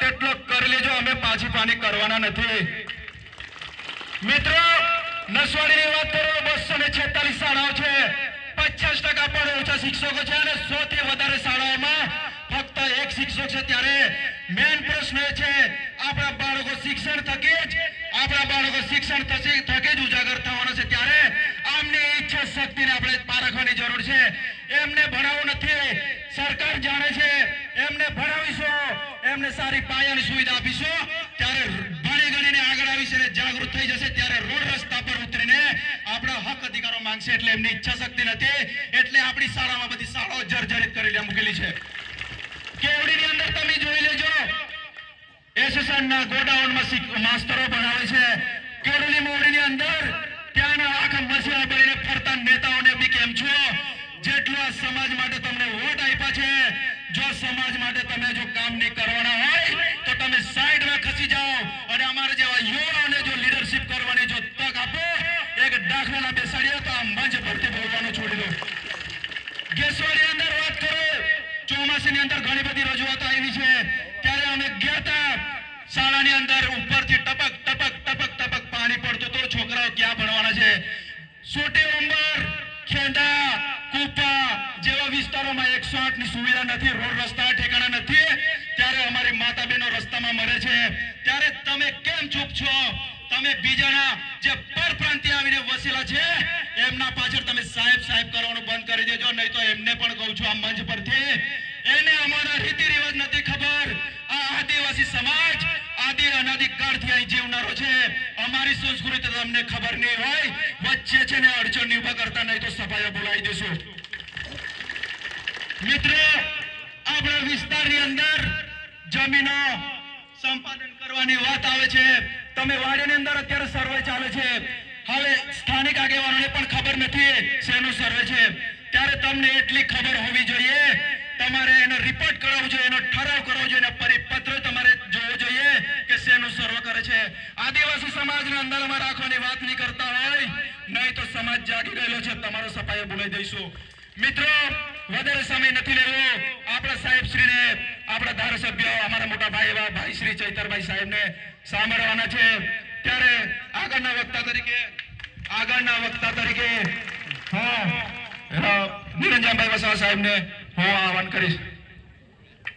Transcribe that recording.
તેટલો કરી લેજો, અમે પાછી પાની કરવાના નથી. મિત્રો, નસવાડીની વાત ને છેતાલીસ શાળાઓ છે. પચાસ ટકા પણ ઓછા શિક્ષકો છે અને સો થી વધારે શાળાઓમાં મેન પ્રશ્ન એ છે, આપણા બાળકો શિક્ષણ થકી જ, આપણા બાળકો શિક્ષણ થકી જ ઉજાગર થવાના છે. ત્યારે આમની ઈચ્છા શક્તિને આપણે પારખવાની જરૂર છે. એમને ભણાવવું નથી. સરકાર જાણે છે, એમને ભણાવીશું, એમને સારી પાયાની સુવિધા આપીશું. ત્યારે ભણી ગણીને આગળ આવીશ અને જાગૃત થઈ જશે. ત્યારે રોડ રસ્તા પર ઉતરીને આપણા હક અધિકારો માંગશે એટલે એમની ઈચ્છા શક્તિ નથી. એટલે આપણી શાળામાં બધી શાળાઓ જર્જરિત કરીને મૂકેલી છે. કેવડીની એસએસએન ના ગોડાઉનમાં માસ્તરો બનાવે છે. કેવડની મોવડીની અંદર ત્યાંના આખા મસીહા ભરીને ફરતા નેતાઓને બી કેમ છો? જેટલો સમાજ માટે તમને વોટ આપ્યા છે, જો સમાજ માટે તમે જો કામ નહીં કરવાના હોય, તો તમે સાઈડમાં ખસી જાઓ અને અમારા જેવા યુવાઓને જો લીડરશિપ કરવાની જો તક આપો, એક દાખલાના બેસાડીએ તો આ મંચ પરથી બોલવાનું છોડી દો. ગેસવાડી અંદર વાત કરો. ચોમાસાની અંદર ઘણી બધી રજૂઆતો આવી છે ત્યારે અમે ગયા હતા શાળાની અંદર ઉપરથી ટપક ટપક ટપક ટપક પાણી પડતું તો છોકરાઓ ક્યાં ભણવાના છે? સોટી ઉંબર, ખેંડા, કુપા જેવા વિસ્તારોમાં એકસો ની સુવિધા નથી, રોડ રસ્તા ઠેકાણા નથી. ત્યારે અમારી માતા બહેનો રસ્તામાં મરે છે. ત્યારે તમે કેમ ચૂપ છો? તમે બીજાના જે પરપ્રાંતિ આવીને વસેલા છે, એમના પાછળ તમે સાહેબ સાહેબ કરવાનું બંધ કરી દેજો. નહીં તો એમને પણ કહું છું, આ મંચ પરથી અમારી સંસ્કૃતિ તમને ખબર નહીં હોય. વચ્ચે છે ને અડચણ ઊભા કરતા નહીં તો સભાએ બોલાવી દેશું મિત્રો, આપણા વિસ્તારની અંદર જમીનો સંપાદન કરવાની વાત આવે છે. તમે વાડીની અંદર અત્યારે સર્વે ચાલે છે. હવે સ્થાનિક આગેવાનોને પણ ખબર નથી શેનો સર્વે છે. ત્યારે તમને એટલી ખબર હોવી જોઈએ. તમારે એનો રિપોર્ટ કરાવવો જોઈએ, એનો ઠરાવ કરવો જોઈએ પરિપત્ર તમારે જોવો જોઈએ કે શેનું સર્વે કરે છે. આદિવાસી સમાજને અંદરમાં રાખવાની વાત નહીં કરતા હોય, નહીં તો સમાજ જાગી ગયેલો છે. તમારો સફાઈ બોલાવી દઈશું મિત્રો, વધારે સમય નથી લેવો. આપણા સાહેબ શ્રીને, આપણા ધારાસભ્ય, અમારા મોટા ભાઈ એવા ભાઈ શ્રી ચૈતરભાઈ સાહેબને સાંભળવાના છે. ત્યારે આગળના વક્તા તરીકે, આગળના વક્તા તરીકે હા, નિરંજનભાઈ વસાવા સાહેબને હું આહવાન કરીશ.